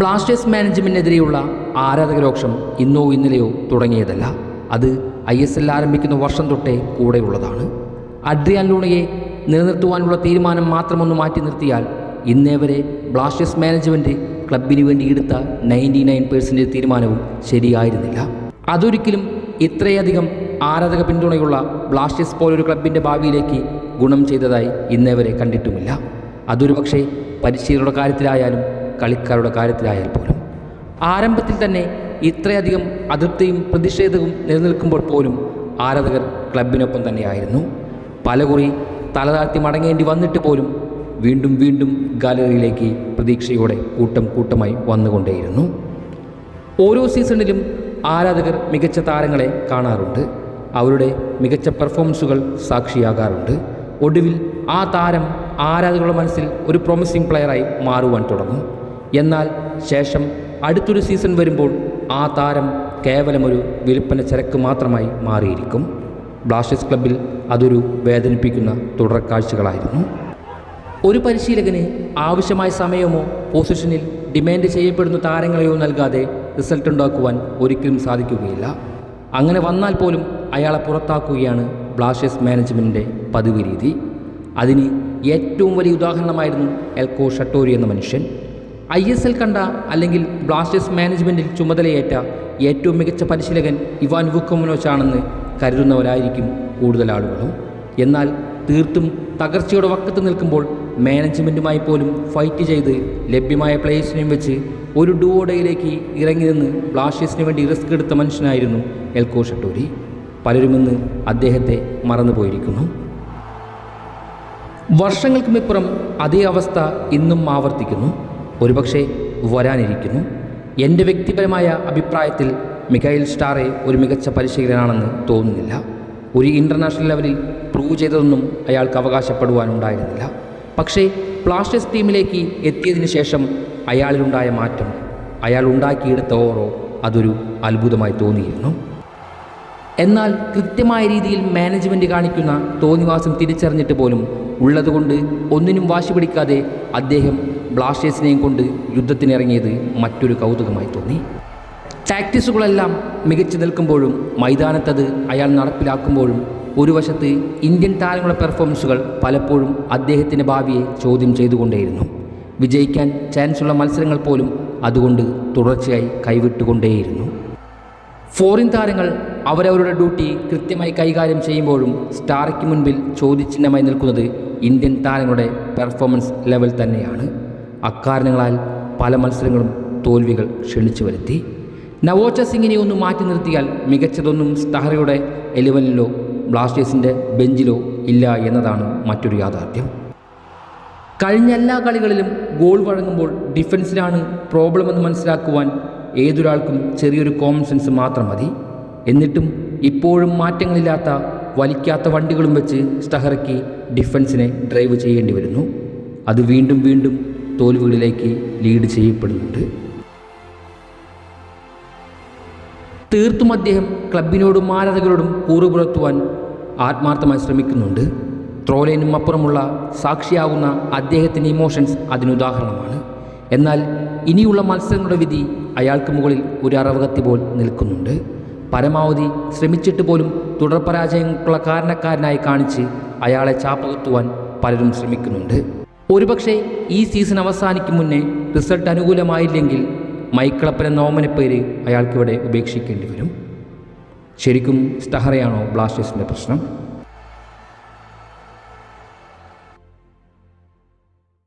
Blasters മാനേജ്മെന്റിനെതിരെയുള്ള ആരാധകരോക്ഷം ഇന്നോ ഇന്നലെയോ തുടങ്ങിയതല്ല. അത് ഐ എസ് എൽ ആരംഭിക്കുന്ന വർഷം തൊട്ടേ കൂടെയുള്ളതാണ്. അഡ്രിയാൻ ലൂണയെ നിലനിർത്തുവാനുള്ള തീരുമാനം മാത്രമൊന്ന് മാറ്റി നിർത്തിയാൽ ഇന്നേ വരെ ബ്ലാസ്റ്റേഴ്സ് മാനേജ്മെന്റ് ക്ലബിന് വേണ്ടി എടുത്ത നയന്റി നയൻ പേഴ്സന്റേജ് തീരുമാനവും ശരിയായിരുന്നില്ല. അതൊരിക്കലും ഇത്രയധികം ആരാധക പിന്തുണയുള്ള ബ്ലാസ്റ്റേഴ്സ് പോലൊരു ക്ലബിന്റെ ഭാവിയിലേക്ക് ഗുണം ചെയ്തതായി ഇന്നേ വരെ കണ്ടിട്ടുമില്ല. അതൊരു പക്ഷേ പരിശീലനയുടെ കാര്യത്തിലായാലും കളിക്കാരുടെ കാര്യത്തിലായാൽ പോലും ആരംഭത്തിൽ തന്നെ ഇത്രയധികം അതൃപ്തിയും പ്രതിഷേധവും നിലനിൽക്കുമ്പോൾ പോലും ആരാധകർ ക്ലബിനൊപ്പം തന്നെയായിരുന്നു. പലകുറി തലതാഴ്ത്തി മടങ്ങേണ്ടി വന്നിട്ട് പോലും വീണ്ടും വീണ്ടും ഗാലറിയിലേക്ക് പ്രതീക്ഷയോടെ കൂട്ടം കൂട്ടമായി വന്നുകൊണ്ടേയിരുന്നു. ഓരോ സീസണിലും ആരാധകർ മികച്ച താരങ്ങളെ കാണാറുണ്ട്. അവരുടെ മികച്ച പെർഫോമൻസുകൾ സാക്ഷിയാകാറുണ്ട്. ഒടുവിൽ ആ താരം ആരാധകരുടെ മനസ്സിൽ ഒരു പ്രോമിസിംഗ് പ്ലെയറായി മാറുവാൻ തുടങ്ങും. എന്നാൽ ശേഷം അടുത്തൊരു സീസൺ വരുമ്പോൾ ആ താരം കേവലം ഒരു വിൽപ്പന ചരക്ക് മാത്രമായി മാറിയിരിക്കും. ബ്ലാസ്റ്റേഴ്സ് ക്ലബിൽ അതൊരു വേദനിപ്പിക്കുന്ന തുടർക്കാഴ്ചകളായിരുന്നു. ഒരു പരിശീലകന് ആവശ്യമായ സമയമോ പൊസിഷനിൽ ഡിമാൻഡ് ചെയ്യപ്പെടുന്ന താരങ്ങളെയോ നൽകാതെ റിസൾട്ട് ഉണ്ടാക്കുവാൻ ഒരിക്കലും സാധിക്കുകയില്ല. അങ്ങനെ വന്നാൽ പോലും അയാളെ പുറത്താക്കുകയാണ് ബ്ലാസ്റ്റേഴ്സ് മാനേജ്മെന്റിന്റെ പതിവ് രീതി. അതിന് ഏറ്റവും വലിയ ഉദാഹരണമായിരുന്നു എൽക്കോ ഷട്ടോരി എന്ന മനുഷ്യൻ. ഐ എസ് എൽ കണ്ട അല്ലെങ്കിൽ ബ്ലാസ്റ്റേഴ്സ് മാനേജ്മെന്റിൽ ചുമതലയേറ്റ ഏറ്റവും മികച്ച പരിശീലകൻ ഇവാൻ വുക്കമനോച്ചാണെന്ന് കരുതുന്നവരായിരിക്കും കൂടുതൽ ആളുകളും. എന്നാൽ തീർത്തും തകർച്ചയുടെ വക്കത്ത് നിൽക്കുമ്പോൾ മാനേജ്മെന്റുമായി പോലും ഫൈറ്റ് ചെയ്ത് ലഭ്യമായ പ്ലേയേഴ്സിനെയും വെച്ച് ഒരു ഡുവോഡയിലേക്ക് ഇറങ്ങി നിന്ന് ബ്ലാസ്റ്റേഴ്സിന് വേണ്ടി റിസ്ക് എടുത്ത മനുഷ്യനായിരുന്നു എൽക്കോ ഷട്ടൂരി പലരുമിന്ന് അദ്ദേഹത്തെ മറന്നുപോയിരിക്കുന്നു. വർഷങ്ങൾക്കുമിപ്പുറം അതേ അവസ്ഥ ഇന്നും ആവർത്തിക്കുന്നു. ഒരുപക്ഷെ വരാനിരിക്കുന്നു. എന്റെ വ്യക്തിപരമായ അഭിപ്രായത്തിൽ മിഖായിൽ സ്റ്റാറെ ഒരു മികച്ച പരിശീലകനാണെന്ന് തോന്നുന്നില്ല. ഒരു ഇന്റർനാഷണൽ ലെവലിൽ പ്രൂവ് ചെയ്തതൊന്നും അയാൾക്ക് അവകാശപ്പെടുവാനുണ്ടായിരുന്നില്ല. പക്ഷേ ബ്ലാസ്റ്റേഴ്സ് ടീമിലേക്ക് എത്തിയതിനു ശേഷം അയാളിലുണ്ടായ മാറ്റം അയാൾ ഉണ്ടാക്കിയെടുത്ത ഓറോ അതൊരു അത്ഭുതമായി തോന്നിയിരുന്നു. എന്നാൽ കൃത്യമായ രീതിയിൽ മാനേജ്മെന്റ് കാണിക്കുന്ന തോന്നിവാസം തിരിച്ചറിഞ്ഞിട്ട് പോലും ഉള്ളതുകൊണ്ട് ഒന്നിനും വാശി പിടിക്കാതെ അദ്ദേഹം ബ്ലാസ്റ്റേഴ്സിനെയും കൊണ്ട് യുദ്ധത്തിനിറങ്ങിയത് മറ്റൊരു കൗതുകമായി തോന്നി. ടാക്ടിക്സുകളെല്ലാം മികച്ചു നിൽക്കുമ്പോഴും മൈതാനത്തത് അയാൾ നടപ്പിലാക്കുമ്പോഴും ഒരു വശത്ത് ഇന്ത്യൻ താരങ്ങളുടെ പെർഫോമൻസുകൾ പലപ്പോഴും അദ്ദേഹത്തിന്റെ ഭാവിയെ ചോദ്യം ചെയ്തുകൊണ്ടേയിരുന്നു. വിജയിക്കാൻ ചാൻസുള്ള മത്സരങ്ങൾ പോലും അതുകൊണ്ട് തുടർച്ചയായി കൈവിട്ടുകൊണ്ടേയിരുന്നു. ഫോറിൻ താരങ്ങൾ അവരവരുടെ ഡ്യൂട്ടി കൃത്യമായി കൈകാര്യം ചെയ്യുമ്പോഴും സ്റ്റാറയ്ക്ക് മുൻപിൽ ചോദ്യചിഹ്നമായി നിൽക്കുന്നത് ഇന്ത്യൻ താരങ്ങളുടെ പെർഫോമൻസ് ലെവൽ തന്നെയാണ്. അക്കാരണങ്ങളാൽ പല മത്സരങ്ങളും തോൽവികൾ ക്ഷണിച്ചു വരുത്തി. നവോച്ച സിംഗിനെ ഒന്ന് മാറ്റി നിർത്തിയാൽ മികച്ചതൊന്നും സ്റ്റഹറയുടെ എലിവനിലോ ബ്ലാസ്റ്റേഴ്സിന്റെ ബെഞ്ചിലോ ഇല്ല എന്നതാണ് മറ്റൊരു യാഥാർത്ഥ്യം. കഴിഞ്ഞ എല്ലാ കളികളിലും ഗോൾ വഴങ്ങുമ്പോൾ ഡിഫൻസിലാണ് പ്രോബ്ലം എന്ന് മനസ്സിലാക്കുവാൻ ഏതൊരാൾക്കും ചെറിയൊരു കോമൺ സെൻസ് മാത്രം മതി. എന്നിട്ടും ഇപ്പോഴും മാറ്റങ്ങളില്ലാത്ത വലിക്കാത്ത വണ്ടികളും വെച്ച് സ്റ്റഹറയ്ക്ക് ഡിഫൻസിനെ ഡ്രൈവ് ചെയ്യേണ്ടി വരുന്നു. അത് വീണ്ടും വീണ്ടും തോൽവികളിലേക്ക് ലീഡ് ചെയ്യപ്പെടുന്നുണ്ട്. തീർത്തും അദ്ദേഹം ക്ലബിനോടും ആരാധകരോടും കൂറു പുലർത്തുവാൻ ആത്മാർത്ഥമായി ശ്രമിക്കുന്നുണ്ട്. ത്രോലേനും അപ്പുറമുള്ള സാക്ഷിയാകുന്ന അദ്ദേഹത്തിന്റെ ഇമോഷൻസ് അതിനുദാഹരണമാണ് എന്നാൽ ഇനിയുള്ള മത്സരങ്ങളുടെ വിധി അയാൾക്ക് മുകളിൽ ഒരു അറവകത്തി പോൽ നിൽക്കുന്നുണ്ട്. പരമാവധി ശ്രമിച്ചിട്ട് പോലും തുടർ കാരണക്കാരനായി കാണിച്ച് അയാളെ ചാപ്പകുത്തുവാൻ പലരും ശ്രമിക്കുന്നുണ്ട്. ഒരുപക്ഷെ ഈ സീസൺ അവസാനിക്കും മുന്നേ റിസൾട്ട് അനുകൂലമായില്ലെങ്കിൽ മൈക്കിളപ്പൻ എന്ന പേര് അയാൾക്കിവിടെ ഉപേക്ഷിക്കേണ്ടി വരും. ശരിക്കും സ്റ്റഹറയാണോ ബ്ലാസ്റ്റേഴ്സിന്റെ പ്രശ്നം?